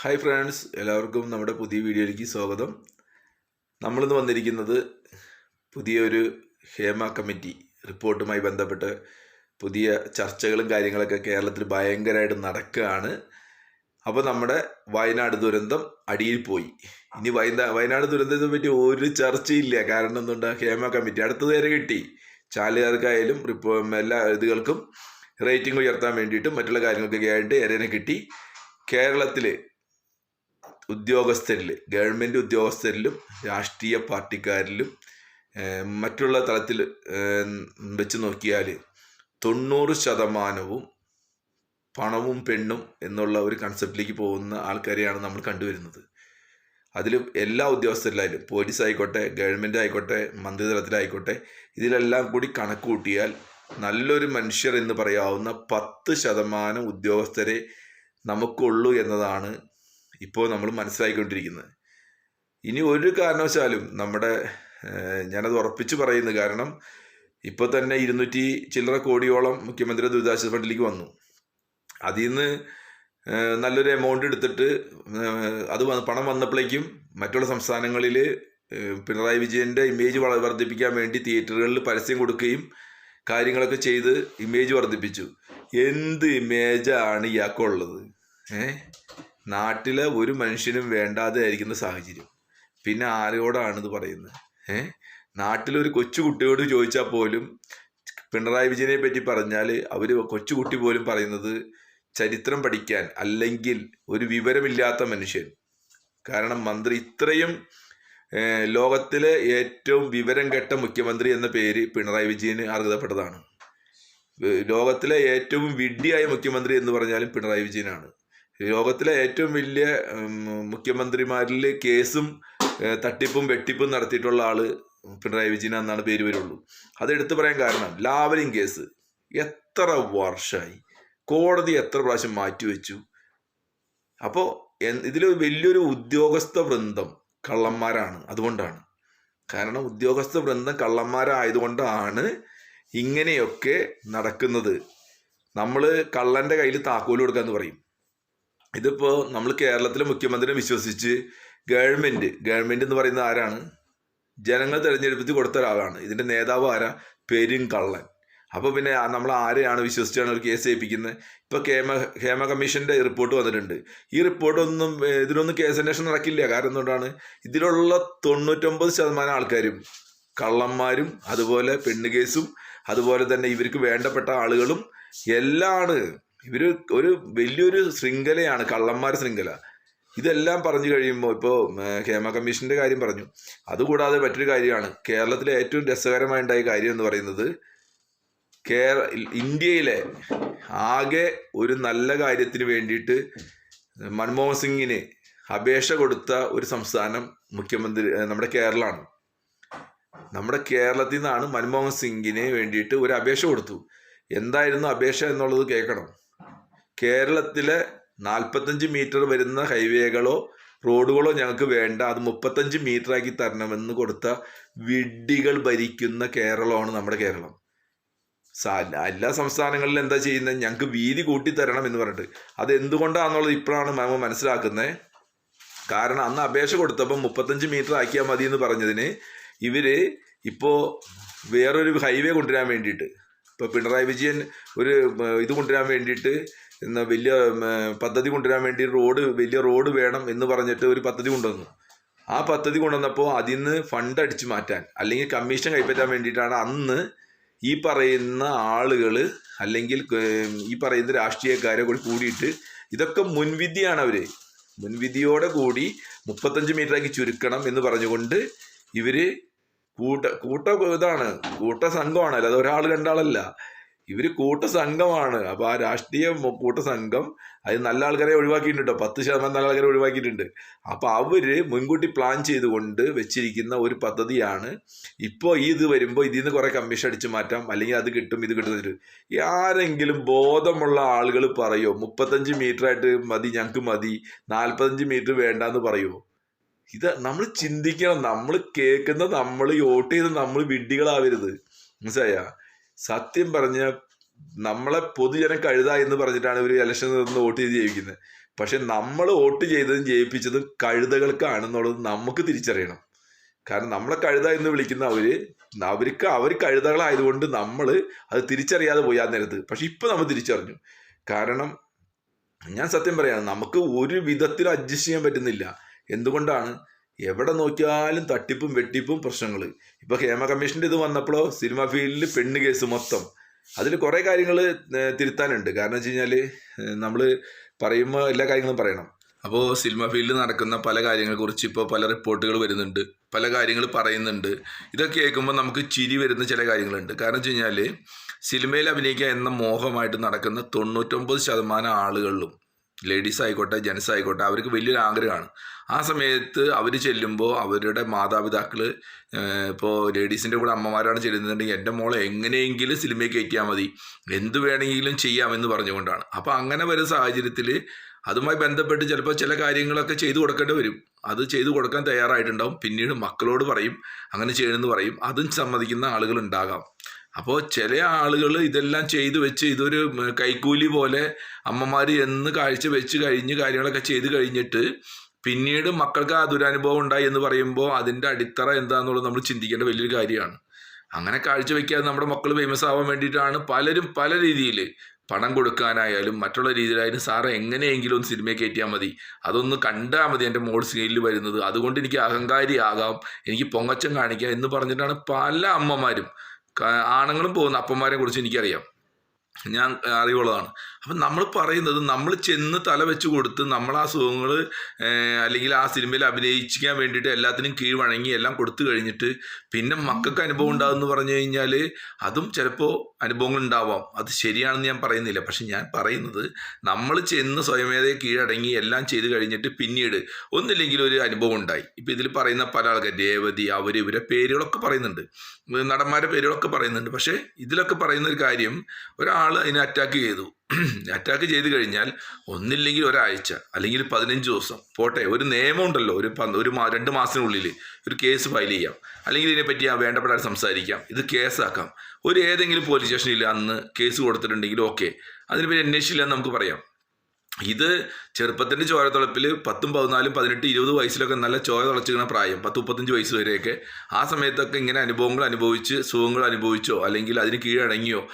Hi friends എല്ലാവർക്കും നമ്മുടെ പുതിയ വീഡിയോയിലേക്ക് സ്വാഗതം. നമ്മളിന്ന് വന്നിരിക്കുന്നത് പുതിയൊരു ഹേമ കമ്മിറ്റി റിപ്പോർട്ടുമായി ബന്ധപ്പെട്ട് പുതിയ ചർച്ചകളും കാര്യങ്ങളൊക്കെ കേരളത്തിൽ ഭയങ്കരമായിട്ട് നടക്കുകയാണ്. അപ്പോൾ നമ്മുടെ വയനാട് ദുരന്തം അടിയിൽ പോയി. ഇനി വയനാ വയനാട് ദുരന്തത്തെ പറ്റി ഒരു ചർച്ചയില്ല. കാരണം എന്തുകൊണ്ട്? ഹേമ കമ്മിറ്റി അടുത്ത വരെ കിട്ടി. ചാലുകാർക്കായാലും റിപ്പോ എല്ലാ ഇതുകൾക്കും റേറ്റിംഗ് ഉയർത്താൻ വേണ്ടിയിട്ടും മറ്റുള്ള കാര്യങ്ങൾക്കൊക്കെ ആയിട്ട് എരേനെ കിട്ടി. കേരളത്തിൽ ഉദ്യോഗസ്ഥരിൽ ഗവൺമെന്റ് ഉദ്യോഗസ്ഥരിലും രാഷ്ട്രീയ പാർട്ടിക്കാരിലും മറ്റുള്ള തലത്തിൽ വെച്ച് നോക്കിയാൽ തൊണ്ണൂറ് ശതമാനവും പണവും പെണ്ണും എന്നുള്ള ഒരു കൺസെപ്റ്റിലേക്ക് പോകുന്ന ആൾക്കാരെയാണ് നമ്മൾ കണ്ടുവരുന്നത്. അതിൽ എല്ലാ ഉദ്യോഗസ്ഥരിലായാലും പോലീസ് ആയിക്കോട്ടെ ഗവൺമെന്റ് ആയിക്കോട്ടെ മന്ത്രിതലത്തിലായിക്കോട്ടെ ഇതിലെല്ലാം കൂടി കണക്ക് കൂട്ടിയാൽ നല്ലൊരു മനുഷ്യർ എന്ന് പറയാവുന്ന പത്ത് ശതമാനം ഉദ്യോഗസ്ഥരെ നമുക്കുള്ളൂ എന്നതാണ് ഇപ്പോൾ നമ്മൾ മനസ്സിലാക്കിക്കൊണ്ടിരിക്കുന്നത് ഇനി ഒരു കാരണവശാലും നമ്മുടെ ഞാനത് ഉറപ്പിച്ച് പറയുന്നു. കാരണം ഇപ്പോൾ തന്നെ ഇരുന്നൂറ്റി ചില്ലറ കോടിയോളം മുഖ്യമന്ത്രി ദുരിതാശ്വാസ ഫണ്ടിലേക്ക് വന്നു. അതിൽ നിന്ന് നല്ലൊരു എമൗണ്ട് എടുത്തിട്ട് അത് പണം വന്നപ്പോഴേക്കും മറ്റുള്ള സംസ്ഥാനങ്ങളിൽ പിണറായി വിജയന്റെ ഇമേജ് വർദ്ധിപ്പിക്കാൻ വേണ്ടി തിയേറ്ററുകളിൽ പരസ്യം കൊടുക്കുകയും കാര്യങ്ങളൊക്കെ ചെയ്ത് ഇമേജ് വർദ്ധിപ്പിച്ചു. എന്ത് ഇമേജാണ് ഇയാൾക്കുള്ളത്? ഏ? നാട്ടിലെ ഒരു മനുഷ്യനും വേണ്ടാതെ ആയിരിക്കുന്ന സാഹചര്യം. പിന്നെ ആരോടാണ് ഇത് പറയുന്നത്? ഏ? നാട്ടിലൊരു കൊച്ചു കുട്ടിയോട് ചോദിച്ചാൽ പോലും പിണറായി വിജയനെ പറ്റി പറഞ്ഞാൽ അവർ കൊച്ചുകുട്ടി പോലും പറയുന്നത് ചരിത്രം പഠിക്കാൻ അല്ലെങ്കിൽ ഒരു വിവരമില്ലാത്ത മനുഷ്യൻ. കാരണം മന്ത്രി ഇത്രയും ലോകത്തിലെ ഏറ്റവും വിവരം കെട്ട മുഖ്യമന്ത്രി എന്ന പേര് പിണറായി വിജയന് അർഹതപ്പെട്ടതാണ്. ലോകത്തിലെ ഏറ്റവും വിഡ്ഢിയായ മുഖ്യമന്ത്രി എന്ന് പറഞ്ഞാലും പിണറായി വിജയനാണ്. ലോകത്തിലെ ഏറ്റവും വലിയ മുഖ്യമന്ത്രിമാരിൽ കേസും തട്ടിപ്പും വെട്ടിപ്പും നടത്തിയിട്ടുള്ള ആൾ പിണറായി വിജയൻ എന്നാണ് പേര് വരുള്ളൂ. അത് എടുത്തു പറയാൻ കാരണം ലാവലിംഗ് കേസ് എത്ര വർഷമായി കോടതി എത്ര പ്രാവശ്യം മാറ്റിവെച്ചു? അപ്പോൾ ഇതിൽ വലിയൊരു ഉദ്യോഗസ്ഥ വൃന്ദം കള്ളന്മാരാണ്. അതുകൊണ്ടാണ്. കാരണം ഉദ്യോഗസ്ഥ വൃന്ദം കള്ളന്മാരായതുകൊണ്ടാണ് ഇങ്ങനെയൊക്കെ നടക്കുന്നത്. നമ്മൾ കള്ളന്റെ കയ്യിൽ താക്കോൽ കൊടുക്കാന്ന് പറയും. ഇതിപ്പോൾ നമ്മൾ കേരളത്തിലെ മുഖ്യമന്ത്രിയെ വിശ്വസിച്ച് ഗവൺമെന്റ് ഗവൺമെന്റ് എന്ന് പറയുന്നത് ആരാണ്? ജനങ്ങൾ തിരഞ്ഞെടുപ്പിച്ച് കൊടുത്ത ഒരാളാണ്. ഇതിന്റെ നേതാവ് ആരാ? പെരും കള്ളൻ അപ്പോൾ പിന്നെ നമ്മൾ ആരെയാണ് വിശ്വസിച്ചാണ് ഒരു കേസ് ഏൽപ്പിക്കുന്നത്? ഇപ്പോൾ കേമ ഹേമ കമ്മീഷന്റെ റിപ്പോർട്ട് വന്നിട്ടുണ്ട്. ഈ റിപ്പോർട്ടൊന്നും ഇതിനൊന്നും കേസ് അന്വേഷണം നടക്കില്ല. കാരണം എന്തുകൊണ്ടാണ്? ഇതിലുള്ള തൊണ്ണൂറ്റൊമ്പത് ശതമാനം ആൾക്കാരും കള്ളന്മാരും അതുപോലെ പെണ്ണ് കേസും അതുപോലെ തന്നെ ഇവർക്ക് വേണ്ടപ്പെട്ട ആളുകളും എല്ലാമാണ് ഇവർ ഒരു വലിയൊരു ശൃംഖലയാണ് കള്ളന്മാർ ശൃംഖല. ഇതെല്ലാം പറഞ്ഞു കഴിയുമ്പോൾ ഇപ്പോൾ ഹേമ കമ്മീഷന്റെ കാര്യം പറഞ്ഞു. അതുകൂടാതെ മറ്റൊരു കാര്യമാണ് കേരളത്തിലെ ഏറ്റവും രസകരമായി ഉണ്ടായ കാര്യം എന്ന് പറയുന്നത് കേര ഇന്ത്യയിലെ ആകെ ഒരു നല്ല കാര്യത്തിന് വേണ്ടിയിട്ട് മൻമോഹൻ സിംഗിന് അപേക്ഷ കൊടുത്ത ഒരു സംസ്ഥാനം മുഖ്യമന്ത്രി നമ്മുടെ കേരളമാണ്. നമ്മുടെ കേരളത്തിൽ നിന്നാണ് മൻമോഹൻ സിംഗിന് വേണ്ടിയിട്ട് ഒരു അപേക്ഷ കൊടുത്തു. എന്തായിരുന്നു അപേക്ഷ എന്നുള്ളത് കേൾക്കണം. കേരളത്തിലെ നാൽപ്പത്തഞ്ച് മീറ്റർ വരുന്ന ഹൈവേകളോ റോഡുകളോ ഞങ്ങൾക്ക് വേണ്ട. അത് മുപ്പത്തഞ്ച് മീറ്ററാക്കി തരണമെന്ന് കൊടുത്ത വിഡ്ഢികൾ ഭരിക്കുന്ന കേരളമാണ് നമ്മുടെ കേരളം. എല്ലാ സംസ്ഥാനങ്ങളിലും എന്താ ചെയ്യുന്നത്? ഞങ്ങൾക്ക് വീതി കൂട്ടി തരണം എന്ന് പറഞ്ഞിട്ട്. അത് എന്തുകൊണ്ടാണെന്നുള്ളത് ഇപ്പോഴാണ് മാമ മനസ്സിലാക്കുന്നത് കാരണം അന്ന് അപേക്ഷ കൊടുത്തപ്പോൾ മുപ്പത്തഞ്ച് മീറ്റർ ആക്കിയാൽ മതി എന്ന് പറഞ്ഞതിന് ഇവർ ഇപ്പോൾ വേറൊരു ഹൈവേ കൊണ്ടുവരാൻ വേണ്ടിയിട്ട് ഇപ്പോൾ പിണറായി വിജയൻ ഒരു ഇത് കൊണ്ടുവരാൻ വേണ്ടിയിട്ട് എന്നാ വലിയ പദ്ധതി കൊണ്ടുവരാൻ വേണ്ടി റോഡ് വലിയ റോഡ് വേണം എന്ന് പറഞ്ഞിട്ട് ഒരു പദ്ധതി കൊണ്ടുവന്നു. ആ പദ്ധതി കൊണ്ടുവന്നപ്പോൾ അതിൽ നിന്ന് ഫണ്ട് അടിച്ചു മാറ്റാൻ അല്ലെങ്കിൽ കമ്മീഷൻ കൈപ്പറ്റാൻ വേണ്ടിയിട്ടാണ് അന്ന് ഈ പറയുന്ന ആളുകൾ അല്ലെങ്കിൽ ഈ പറയുന്ന രാഷ്ട്രീയക്കാരെ കൂടി കൂടിയിട്ട് ഇതൊക്കെ മുൻവിധിയാണ് അവർ മുൻവിധിയോടെ കൂടി മുപ്പത്തഞ്ച് മീറ്ററാക്കി ചുരുക്കണം എന്ന് പറഞ്ഞുകൊണ്ട് ഇവർ കൂട്ട കൂട്ട ഇതാണ്. കൂട്ട സംഘമാണ്. അല്ലാതെ ഒരാൾ രണ്ടാളല്ല. ഇവർ കൂട്ട സംഘമാണ്. അപ്പൊ ആ രാഷ്ട്രീയ കൂട്ടസംഘം കൂട്ട സംഘം അത് നല്ല ആൾക്കാരെ ഒഴിവാക്കിയിട്ടുണ്ട് പത്ത് ശതമാനം നല്ല ആൾക്കാരെ ഒഴിവാക്കിയിട്ടുണ്ട്. അപ്പോൾ അവർ മുൻകൂട്ടി പ്ലാൻ ചെയ്തുകൊണ്ട് വെച്ചിരിക്കുന്ന ഒരു പദ്ധതിയാണ് ഇപ്പോൾ ഇത് വരുമ്പോൾ ഇതിൽ നിന്ന് കുറെ കമ്മീഷൻ അടിച്ചു മാറ്റാം. അല്ലെങ്കിൽ അത് കിട്ടും ഇത് കിട്ടും ആരെങ്കിലും ബോധമുള്ള ആളുകൾ പറയോ മുപ്പത്തഞ്ച് മീറ്റർ ആയിട്ട് മതി ഞങ്ങൾക്ക് മതി നാൽപ്പത്തഞ്ച് മീറ്റർ വേണ്ടാന്ന് പറയുമോ ഇത് നമ്മൾ ചിന്തിക്കണം. നമ്മൾ കേൾക്കുന്ന നമ്മൾ വോട്ട് ചെയ്ത് നമ്മൾ വിഡ്ഢികളാവരുത്. മനസ്സിലായ? സത്യം പറഞ്ഞ നമ്മളെ പൊതുജനം കഴുത എന്ന് പറഞ്ഞിട്ടാണ് ഇവർ ഇലക്ഷൻ നിന്ന് വോട്ട് ചെയ്ത് ജയിക്കുന്നത് പക്ഷെ നമ്മൾ വോട്ട് ചെയ്തതും ജയിപ്പിച്ചതും കഴുതകൾക്കാണെന്നുള്ളത് നമുക്ക് തിരിച്ചറിയണം. കാരണം നമ്മളെ കഴുത എന്ന് വിളിക്കുന്ന അവർ അവർക്ക് അവർ കഴുതകളായതുകൊണ്ട് നമ്മൾ അത് തിരിച്ചറിയാതെ പോയി നേരത്ത്. പക്ഷെ ഇപ്പൊ നമ്മൾ തിരിച്ചറിഞ്ഞു. കാരണം ഞാൻ സത്യം പറയാണ് നമുക്ക് ഒരു വിധത്തിലും അഡ്ജസ്റ്റ് ചെയ്യാൻ പറ്റുന്നില്ല. എന്തുകൊണ്ടാണ്? എവിടെ നോക്കിയാലും തട്ടിപ്പും വെട്ടിപ്പും പ്രശ്നങ്ങൾ ഇപ്പൊ ഹേമ കമ്മീഷന്റെ ഇത് വന്നപ്പോഴോ സിനിമ ഫീൽഡിൽ പെണ്ണ് കേസ് മൊത്തം. അതിൽ കുറേ കാര്യങ്ങൾ തിരുത്താനുണ്ട്. കാരണം വെച്ച് കഴിഞ്ഞാൽ നമ്മൾ പറയുമ്പോൾ എല്ലാ കാര്യങ്ങളും പറയണം. അപ്പോൾ സിനിമ ഫീൽഡിൽ നടക്കുന്ന പല കാര്യങ്ങളെ കുറിച്ച് ഇപ്പോൾ പല റിപ്പോർട്ടുകൾ വരുന്നുണ്ട്. പല കാര്യങ്ങൾ പറയുന്നുണ്ട്. ഇതൊക്കെ കേൾക്കുമ്പോൾ നമുക്ക് ചിരി വരുന്ന ചില കാര്യങ്ങളുണ്ട്. കാരണം വെച്ച് കഴിഞ്ഞാൽ സിനിമയിൽ അഭിനയിക്കുക എന്ന മോഹമായിട്ട് നടക്കുന്ന തൊണ്ണൂറ്റൊമ്പത് ശതമാനം ആളുകളിലും ലേഡീസ് ആയിക്കോട്ടെ ജെൻസ് ആയിക്കോട്ടെ അവർക്ക് വലിയൊരു ആഗ്രഹമാണ്. ആ സമയത്ത് അവർ ചെല്ലുമ്പോൾ അവരുടെ മാതാപിതാക്കൾ ഇപ്പോൾ ലേഡീസിന്റെ കൂടെ അമ്മമാരാണ് ചെല്ലുന്നുണ്ടെങ്കിൽ എന്റെ മോളെ എങ്ങനെയെങ്കിലും സിനിമയിൽ കയറ്റിയാൽ മതി. എന്ത് വേണമെങ്കിലും ചെയ്യാമെന്ന് പറഞ്ഞുകൊണ്ടാണ്. അപ്പോൾ അങ്ങനെ വരുന്ന സാഹചര്യത്തിൽ അതുമായി ബന്ധപ്പെട്ട് ചിലപ്പോൾ ചില കാര്യങ്ങളൊക്കെ ചെയ്തു കൊടുക്കേണ്ടി വരും. അത് ചെയ്തു കൊടുക്കാൻ തയ്യാറായിട്ടുണ്ടാവും. പിന്നീട് മക്കളോട് പറയും അങ്ങനെ ചെയ്യണമെന്ന് പറയും. അതും സമ്മതിക്കുന്ന ആളുകൾ ഉണ്ടാകാം അപ്പോൾ ചില ആളുകൾ ഇതെല്ലാം ചെയ്തു വെച്ച് ഇതൊരു കൈക്കൂലി പോലെ അമ്മമാർ എന്ന് കാഴ്ച വെച്ച് കഴിഞ്ഞ് കാര്യങ്ങളൊക്കെ ചെയ്ത് കഴിഞ്ഞിട്ട് പിന്നീട് മക്കൾക്ക് ആ ദുരനുഭവം ഉണ്ടായി എന്ന് പറയുമ്പോൾ അതിന്റെ അടിത്തറ എന്താണെന്നുള്ളത് നമ്മൾ ചിന്തിക്കേണ്ട വലിയൊരു കാര്യമാണ്. അങ്ങനെ കാഴ്ചവെക്കാതെ നമ്മുടെ മക്കൾ ഫേമസ് ആവാൻ വേണ്ടിയിട്ടാണ് പലരും പല രീതിയിൽ പണം കൊടുക്കാനായാലും മറ്റുള്ള രീതിയിലായാലും സാറ് എങ്ങനെയെങ്കിലും ഒന്ന് സിനിമയെ കയറ്റിയാൽ മതി. അതൊന്ന് കണ്ടാൽ മതി എന്റെ മോൾ സ്ക്രീനിൽ വരുന്നത്. അതുകൊണ്ട് എനിക്ക് അഹങ്കാരിയാകാം എനിക്ക് പൊങ്ങച്ചം കാണിക്കാം എന്ന് പറഞ്ഞിട്ടാണ് പല അമ്മമാരും ആണുങ്ങളും പോകുന്ന അപ്പന്മാരെ കുറിച്ച് എനിക്കറിയാം. ഞാൻ അറിവുള്ളതാണ്. അപ്പം നമ്മൾ പറയുന്നത് നമ്മൾ ചെന്ന് തല വെച്ച് കൊടുത്ത് നമ്മൾ ആ സുഖങ്ങൾ അല്ലെങ്കിൽ ആ സിനിമയിൽ അഭിനയിക്കാൻ വേണ്ടിയിട്ട് എല്ലാത്തിനും കീഴ്വഴങ്ങി എല്ലാം കൊടുത്തു കഴിഞ്ഞിട്ട് പിന്നെ മക്കൾക്ക് അനുഭവം ഉണ്ടാകുമെന്ന് പറഞ്ഞു കഴിഞ്ഞാൽ അതും ചിലപ്പോൾ അനുഭവങ്ങൾ ഉണ്ടാവാം. അത് ശരിയാണെന്ന് ഞാൻ പറയുന്നില്ല. പക്ഷെ ഞാൻ പറയുന്നത് നമ്മൾ ചെന്ന് സ്വയമേധയെ കീഴടങ്ങി എല്ലാം ചെയ്തു കഴിഞ്ഞിട്ട് പിന്നീട് ഒന്നില്ലെങ്കിൽ ഒരു അനുഭവം ഉണ്ടായി. ഇപ്പം ഇതിൽ പറയുന്ന പല ആൾക്കാർ രേവതി അവർ ഇവരെ പേരുകളൊക്കെ പറയുന്നുണ്ട്. നടന്മാരുടെ പേരുകളൊക്കെ പറയുന്നുണ്ട്. പക്ഷേ ഇതിലൊക്കെ പറയുന്ന ഒരു കാര്യം ഒരാൾ അതിനെ അറ്റാക്ക് ചെയ്തു. അറ്റാക്ക് ചെയ്ത് കഴിഞ്ഞാൽ ഒന്നില്ലെങ്കിൽ ഒരാഴ്ച അല്ലെങ്കിൽ പതിനഞ്ച് ദിവസം. പോട്ടെ ഒരു നിയമം ഉണ്ടല്ലോ ഒരു ഒരു രണ്ട് മാസത്തിനുള്ളിൽ ഒരു കേസ് ഫയൽ ചെയ്യാം. അല്ലെങ്കിൽ ഇതിനെപ്പറ്റി ആ വേണ്ടപ്പെടാൻ സംസാരിക്കാം. ഇത് കേസാക്കാം. ഒരു ഏതെങ്കിലും പോലീസ് സ്റ്റേഷനിൽ അന്ന് കേസ് കൊടുത്തിട്ടുണ്ടെങ്കിൽ ഓക്കെ അതിനെപ്പറ്റി അന്വേഷിച്ചില്ല എന്ന് നമുക്ക് പറയാം. ഇത് ചെറുപ്പത്തിന്റെ ചോര തുളപ്പിൽ പത്തും പതിനാലും പതിനെട്ട് ഇരുപത് വയസ്സിലൊക്കെ നല്ല ചോര തിളച്ചിരിക്കുന്ന പ്രായം പത്ത് മുപ്പത്തഞ്ച് വയസ്സ് വരെയൊക്കെ. ആ സമയത്തൊക്കെ ഇങ്ങനെ അനുഭവങ്ങൾ അനുഭവിച്ച് സുഖങ്ങൾ അനുഭവിച്ചോ അല്ലെങ്കിൽ അതിന് കീഴടങ്ങിയോ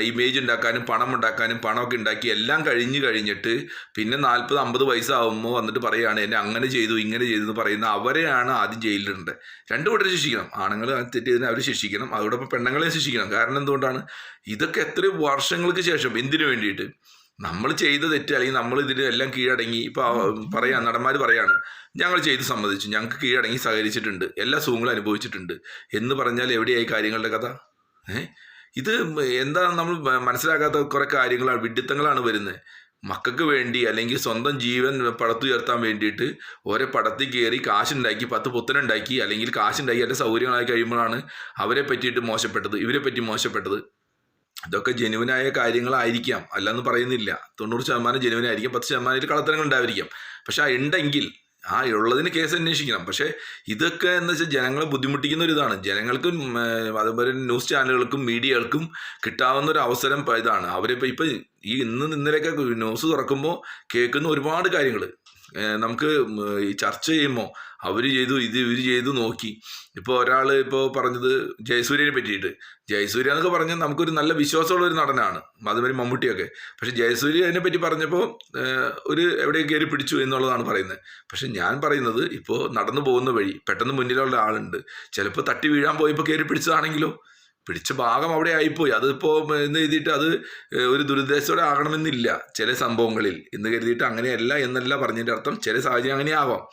ഇമേജ് ഉണ്ടാക്കാനും പണം ഉണ്ടാക്കാനും പണമൊക്കെ ഉണ്ടാക്കി എല്ലാം കഴിഞ്ഞ് കഴിഞ്ഞിട്ട് പിന്നെ നാൽപ്പത് അമ്പത് വയസ്സാകുമ്പോൾ വന്നിട്ട് പറയുകയാണ് എന്നെ അങ്ങനെ ചെയ്തു ഇങ്ങനെ ചെയ്തു എന്ന് പറയുന്ന അവരെയാണ് ആദ്യം ജയിലിലുണ്ട് രണ്ടു കൂട്ടരെ ശിക്ഷിക്കണം. ആണുങ്ങൾ തെറ്റ് അവർ ശിക്ഷിക്കണം. അതോടൊപ്പം പെണ്ണുങ്ങളെ ശിക്ഷിക്കണം. കാരണം എന്തുകൊണ്ടാണ്? ഇതൊക്കെ എത്ര വർഷങ്ങൾക്ക് ശേഷം എന്തിനു വേണ്ടിയിട്ട്? നമ്മൾ ചെയ്ത തെറ്റ് അല്ലെങ്കിൽ നമ്മൾ ഇതിൽ എല്ലാം കീഴടങ്ങി ഇപ്പോൾ പറയാ നടന്മാർ പറയാണ് ഞങ്ങൾ ചെയ്ത് സമ്മതിച്ചു ഞങ്ങൾക്ക് കീഴടങ്ങി സഹകരിച്ചിട്ടുണ്ട് എല്ലാ സുഖങ്ങളും അനുഭവിച്ചിട്ടുണ്ട്. എന്ന് പറഞ്ഞാൽ എവിടെയായി കാര്യങ്ങളുടെ കഥ? ഏ? ഇത് എന്താ നമ്മൾ മനസ്സിലാക്കാത്ത കുറേ കാര്യങ്ങളാണ് വിഡിത്തങ്ങളാണ് വരുന്നത്. മക്കൾക്ക് വേണ്ടി അല്ലെങ്കിൽ സ്വന്തം ജീവൻ പടത്തുയർത്താൻ വേണ്ടിയിട്ട് ഓരോ പടത്തിൽ കയറി കാശുണ്ടാക്കി പത്ത് പുത്തനുണ്ടാക്കി അല്ലെങ്കിൽ കാശുണ്ടാക്കി അതിന്റെ സൗകര്യങ്ങളായി കഴിയുമ്പോഴാണ് അവരെ പറ്റിയിട്ട് മോശപ്പെട്ടത് ഇവരെ പറ്റി മോശപ്പെട്ടത്. ഇതൊക്കെ ജെനുവിനായ കാര്യങ്ങളായിരിക്കാം. അല്ലെന്ന് പറയുന്നില്ല. തൊണ്ണൂറ് ശതമാനം ജെനുവിനായിരിക്കും പത്ത് ശതമാനം ഇതിൽ കളത്തരങ്ങൾ ഉണ്ടായിരിക്കാം. പക്ഷെ ഉണ്ടെങ്കിൽ ആ ഉള്ളതിന് കേസ് അന്വേഷിക്കണം. പക്ഷേ ഇതൊക്കെ എന്ന് വെച്ചാൽ ജനങ്ങളെ ബുദ്ധിമുട്ടിക്കുന്ന ഒരു ഇതാണ്. ജനങ്ങൾക്കും അതുപോലെ ന്യൂസ് ചാനലുകൾക്കും മീഡിയകൾക്കും കിട്ടാവുന്ന ഒരു അവസരം ഇതാണ്. അവരിപ്പോൾ ഇപ്പം ഈ ഇന്ന് ഇന്നലെയൊക്കെ ന്യൂസ് തുറക്കുമ്പോൾ കേൾക്കുന്ന ഒരുപാട് കാര്യങ്ങൾ നമുക്ക് ചർച്ച ചെയ്യുമ്പോൾ അവർ ചെയ്തു ഇത് ഇവർ ചെയ്തു നോക്കി. ഇപ്പോൾ ഒരാൾ ഇപ്പോൾ പറഞ്ഞത് ജയസൂര്യനെ പറ്റിയിട്ട്. ജയസൂര്യ എന്നൊക്കെ പറഞ്ഞാൽ നമുക്കൊരു നല്ല വിശ്വാസമുള്ള ഒരു നടനാണ് അതുമാതിരി മമ്മൂട്ടിയൊക്കെ. പക്ഷെ ജയസൂര്യ അതിനെ പറ്റി പറഞ്ഞപ്പോൾ ഒരു എവിടെ കയറി പിടിച്ചു എന്നുള്ളതാണ് പറയുന്നത്. പക്ഷെ ഞാൻ പറയുന്നത് ഇപ്പോൾ നടന്നു പോകുന്ന വഴി പെട്ടെന്ന് മുന്നിലുള്ള ആളുണ്ട്. ചിലപ്പോൾ തട്ടി വീഴാൻ പോയപ്പോൾ കയറി പിടിച്ചതാണെങ്കിലോ പിടിച്ച ഭാഗം അവിടെ ആയിപ്പോയി. അതിപ്പോൾ എന്ന് എഴുതിയിട്ട് അത് ഒരു ദുരുദ്ദേശത്തോടെ ആകണമെന്നില്ല ചില സംഭവങ്ങളിൽ. എന്ന് കരുതിയിട്ട് അങ്ങനെയല്ല എന്നല്ല പറഞ്ഞതിന്റെ അർത്ഥം ചില സാഹചര്യം അങ്ങനെ ആവാം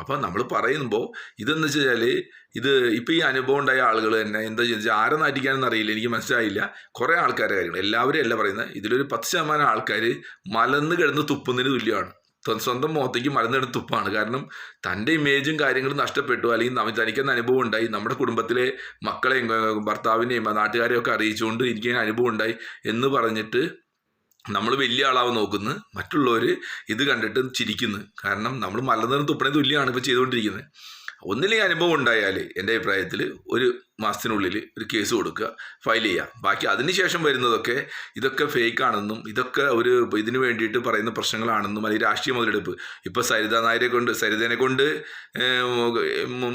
അപ്പോൾ നമ്മൾ പറയുമ്പോൾ ഇതെന്ന് വെച്ച് ഇത് ഇപ്പൊ ഈ അനുഭവം ഉണ്ടായ ആളുകൾ തന്നെ എന്താ ചോദിച്ചാൽ ആരെ നാറ്റിക്കാനെന്ന് അറിയില്ല എനിക്ക് മനസ്സിലായില്ല. കുറേ ആൾക്കാരെ കാര്യങ്ങൾ എല്ലാവരും അല്ല പറയുന്നത്. ഇതിലൊരു പത്ത് ശതമാനം ആൾക്കാർ മലന്ന് കിടന്ന് തുപ്പുന്നതിന് തുല്യമാണ്. സ്വന്തം മുഖത്തേക്ക് മരുന്നെടുത്ത് തുപ്പാണ്. കാരണം തന്റെ ഇമേജും കാര്യങ്ങളും നഷ്ടപ്പെട്ടു. അല്ലെങ്കിൽ തനിക്കെന്ന അനുഭവം ഉണ്ടായി. നമ്മുടെ കുടുംബത്തിലെ മക്കളെയും ഭർത്താവിനെയും നാട്ടുകാരെയും ഒക്കെ അറിയിച്ചുകൊണ്ട് എനിക്ക് അനുഭവം ഉണ്ടായി എന്ന് പറഞ്ഞിട്ട് നമ്മൾ വലിയ ആളാവാൻ നോക്കുന്നു. മറ്റുള്ളവർ ഇത് കണ്ടിട്ട് ചിരിക്കുന്നു. കാരണം നമ്മൾ മലനിറം തുപ്പണേ തുല്യമാണ് ഇപ്പോൾ ചെയ്തുകൊണ്ടിരിക്കുന്നത്. ഒന്നില്ലെങ്കിൽ അനുഭവം ഉണ്ടായാൽ എന്റെ അഭിപ്രായത്തിൽ ഒരു മാസത്തിനുള്ളിൽ ഒരു കേസ് കൊടുക്കുക ഫയൽ ചെയ്യുക. ബാക്കി അതിനുശേഷം വരുന്നതൊക്കെ ഇതൊക്കെ ഫേക്ക് ആണെന്നും ഇതൊക്കെ ഒരു ഇതിന് വേണ്ടിയിട്ട് പറയുന്ന പ്രശ്നങ്ങളാണെന്നും അല്ലെങ്കിൽ രാഷ്ട്രീയ മുതലെടുപ്പ്. ഇപ്പോൾ സരിത നായരെ കൊണ്ട് സരിതനെ കൊണ്ട്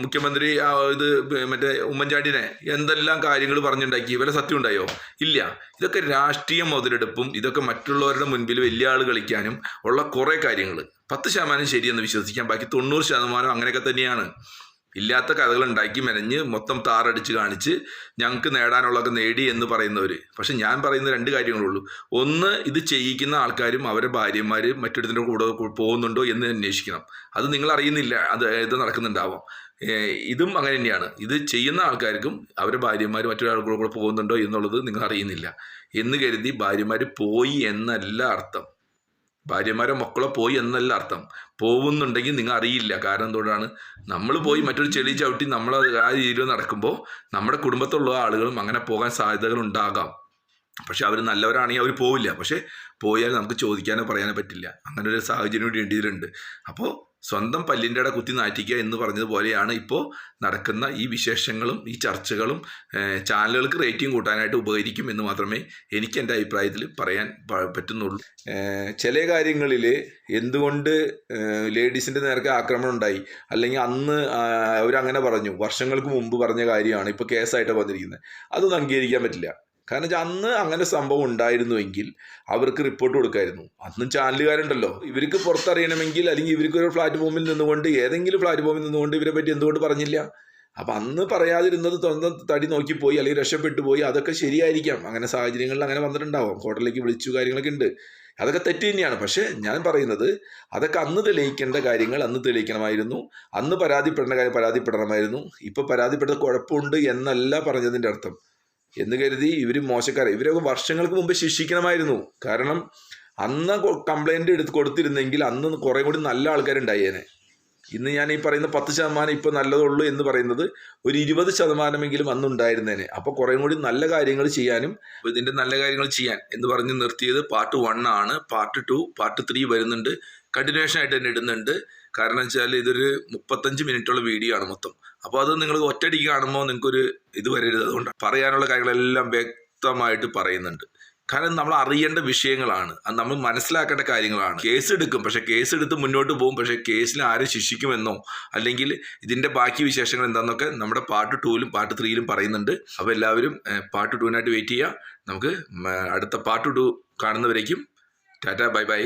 മുഖ്യമന്ത്രി ഇത് മറ്റേ ഉമ്മൻചാണ്ടിനെ എന്തെല്ലാം കാര്യങ്ങൾ പറഞ്ഞുണ്ടാക്കി ഇവരെ സത്യം ഉണ്ടായോ? ഇല്ല. ഇതൊക്കെ രാഷ്ട്രീയ മുതലെടുപ്പും ഇതൊക്കെ മറ്റുള്ളവരുടെ മുൻപിൽ വലിയ ആൾ കളിക്കാനും ഉള്ള കുറേ കാര്യങ്ങൾ പത്ത് ശതമാനം ശരിയെന്ന് വിശ്വസിക്കാം. ബാക്കി തൊണ്ണൂറ് ശതമാനം അങ്ങനെയൊക്കെ തന്നെയാണ്. ഇല്ലാത്ത കഥകൾ ഉണ്ടാക്കി മെനഞ്ഞ് മൊത്തം താറടിച്ച് കാണിച്ച് ഞങ്ങൾക്ക് നേടാനുള്ളതൊക്കെ നേടി എന്ന് പറയുന്നവർ പക്ഷെ ഞാൻ പറയുന്ന രണ്ട് കാര്യങ്ങളുള്ളൂ. ഒന്ന് ഇത് ചെയ്യിക്കുന്ന ആൾക്കാരും അവരെ ഭാര്യമാർ മറ്റൊരുത്തിന്റെ കൂടെ പോകുന്നുണ്ടോ എന്ന് അന്വേഷിക്കണം. അത് നിങ്ങൾ അറിയുന്നില്ല. അത് ഇത് നടക്കുന്നുണ്ടാവാം. ഇതും അങ്ങനെ തന്നെയാണ്. ഇത് ചെയ്യുന്ന ആൾക്കാർക്കും അവരെ ഭാര്യമാർ മറ്റൊരാൾക്കൂടെ കൂടെ പോകുന്നുണ്ടോ എന്നുള്ളത് നിങ്ങൾ അറിയുന്നില്ല. എന്ന് കരുതി ഭാര്യമാർ പോയി എന്നല്ല അർത്ഥം. ഭാര്യമാരെ മക്കളോ പോയി എന്നല്ല അർത്ഥം. പോകുന്നുണ്ടെങ്കിൽ നിങ്ങൾ അറിയില്ല. കാരണം എന്തുകൊണ്ടാണ്? നമ്മൾ പോയി മറ്റൊരു ചെളി ചവിട്ടി നമ്മൾ ആ രീതിയിൽ നടക്കുമ്പോൾ നമ്മുടെ കുടുംബത്തിലുള്ള ആളുകളും അങ്ങനെ പോകാൻ സാധ്യതകൾ ഉണ്ടാകാം. പക്ഷെ അവർ നല്ലവരാണെങ്കിൽ അവർ പോവില്ല. പക്ഷേ പോയാൽ നമുക്ക് ചോദിക്കാനോ പറയാനോ പറ്റില്ല. അങ്ങനെ ഒരു സാഹചര്യം കൂടി വേണ്ടിയിട്ടുണ്ട് അപ്പോൾ സ്വന്തം പല്ലിന്റെ ഇട കുത്തി നാറ്റിക്കുക എന്ന് പറഞ്ഞതുപോലെയാണ് ഇപ്പോൾ നടക്കുന്ന ഈ വിശേഷങ്ങളും ഈ ചർച്ചകളും ചാനലുകൾക്ക് റേറ്റിംഗ് കൂട്ടാനായിട്ട് ഉപകരിക്കും എന്ന് മാത്രമേ എനിക്ക് എന്റെ അഭിപ്രായത്തിൽ പറയാൻ പറ്റുന്നുള്ളൂ. ചില കാര്യങ്ങളിൽ എന്തുകൊണ്ട് ലേഡീസിന്റെ നേർക്ക് ആക്രമണം ഉണ്ടായി? അല്ലെങ്കിൽ അന്ന് അവരങ്ങനെ പറഞ്ഞു. വർഷങ്ങൾക്ക് മുമ്പ് പറഞ്ഞ കാര്യമാണ് ഇപ്പോൾ കേസായിട്ട് വന്നിരിക്കുന്നത്. അതൊന്നും അംഗീകരിക്കാൻ പറ്റില്ല. കാരണം വെച്ചാൽ അന്ന് അങ്ങനെ സംഭവം ഉണ്ടായിരുന്നുവെങ്കിൽ അവർക്ക് റിപ്പോർട്ട് കൊടുക്കായിരുന്നു. അന്നും ചാനലുകാരുണ്ടല്ലോ. ഇവർക്ക് പുറത്തറിയണമെങ്കിൽ അല്ലെങ്കിൽ ഇവർക്ക് ഒരു പ്ലാറ്റ്ഫോമിൽ നിന്നുകൊണ്ട് ഏതെങ്കിലും പ്ലാറ്റ്ഫോമിൽ നിന്നുകൊണ്ട് ഇവരെ പറ്റി എന്തുകൊണ്ട് പറഞ്ഞില്ല? അപ്പം അന്ന് പറയാതിരുന്നത് സ്വന്തം തടി നോക്കിപ്പോയി അല്ലെങ്കിൽ രക്ഷപ്പെട്ടു പോയി അതൊക്കെ ശരിയായിരിക്കാം. അങ്ങനെ സാഹചര്യങ്ങളിൽ അങ്ങനെ വന്നിട്ടുണ്ടാവാം. ഹോട്ടലിലേക്ക് വിളിച്ചു കാര്യങ്ങളൊക്കെ ഉണ്ട്. അതൊക്കെ തെറ്റ് തന്നെയാണ്. പക്ഷേ ഞാൻ പറയുന്നത് അതൊക്കെ അന്ന് തെളിയിക്കേണ്ട കാര്യങ്ങൾ അന്ന് തെളിയിക്കണമായിരുന്നു. അന്ന് പരാതിപ്പെടേണ്ട കാര്യം പരാതിപ്പെടണമായിരുന്നു. ഇപ്പോൾ പരാതിപ്പെട്ടത് കുഴപ്പമുണ്ട് എന്നല്ല പറഞ്ഞതിന്റെ അർത്ഥം. എന്ന് കരുതി ഇവർ മോശക്കാരെ. ഇവരൊക്കെ വർഷങ്ങൾക്ക് മുമ്പ് ശിക്ഷിക്കണമായിരുന്നു. കാരണം അന്ന് കംപ്ലൈന്റ് എടുത്ത് കൊടുത്തിരുന്നെങ്കിൽ അന്ന് കുറേ കൂടി നല്ല ആൾക്കാരുണ്ടായേനെ. ഇന്ന് ഞാൻ ഈ പറയുന്ന പത്ത് ശതമാനം ഇപ്പോൾ നല്ലതുള്ളൂ എന്ന് പറയുന്നത് ഒരു ഇരുപത് ശതമാനമെങ്കിലും അന്ന് ഉണ്ടായിരുന്നേനെ. അപ്പോൾ കുറേ കൂടി നല്ല കാര്യങ്ങൾ ചെയ്യാനും ഇതിന്റെ നല്ല കാര്യങ്ങൾ ചെയ്യാൻ എന്ന് പറഞ്ഞ് നിർത്തിയത് പാർട്ട് വൺ ആണ്. പാർട്ട് ടു പാർട്ട് ത്രീ വരുന്നുണ്ട്. കണ്ടിന്യൂഷൻ ആയിട്ട് തന്നെ ഇടുന്നുണ്ട്. കാരണം വെച്ചാൽ ഇതൊരു മുപ്പത്തഞ്ച് മിനിറ്റുള്ള വീഡിയോ ആണ് മൊത്തം. അപ്പോൾ അത് നിങ്ങൾ ഒറ്റയടിക്ക് കാണുമ്പോൾ നിങ്ങൾക്കൊരു ഇത് വരരുത്. അതുകൊണ്ട് പറയാനുള്ള കാര്യങ്ങളെല്ലാം വ്യക്തമായിട്ട് പറയുന്നുണ്ട്. കാരണം നമ്മൾ അറിയേണ്ട വിഷയങ്ങളാണ്. അത് നമ്മൾ മനസ്സിലാക്കേണ്ട കാര്യങ്ങളാണ്. കേസ് എടുക്കും പക്ഷെ കേസ് എടുത്ത് മുന്നോട്ട് പോകും. പക്ഷെ കേസിൽ ആരെ ശിക്ഷിക്കുമെന്നോ അല്ലെങ്കിൽ ഇതിന്റെ ബാക്കി വിശേഷങ്ങൾ എന്താണെന്നൊക്കെ നമ്മുടെ പാർട്ട് ടൂവിലും പാർട്ട് ത്രീയിലും പറയുന്നുണ്ട്. അപ്പോൾ എല്ലാവരും പാർട്ട് ടൂവിനായിട്ട് വെയിറ്റ് ചെയ്യുക. നമുക്ക് അടുത്ത പാർട്ട് ടു കാണുന്നവരേക്കും ടാറ്റ ബൈ ബൈ.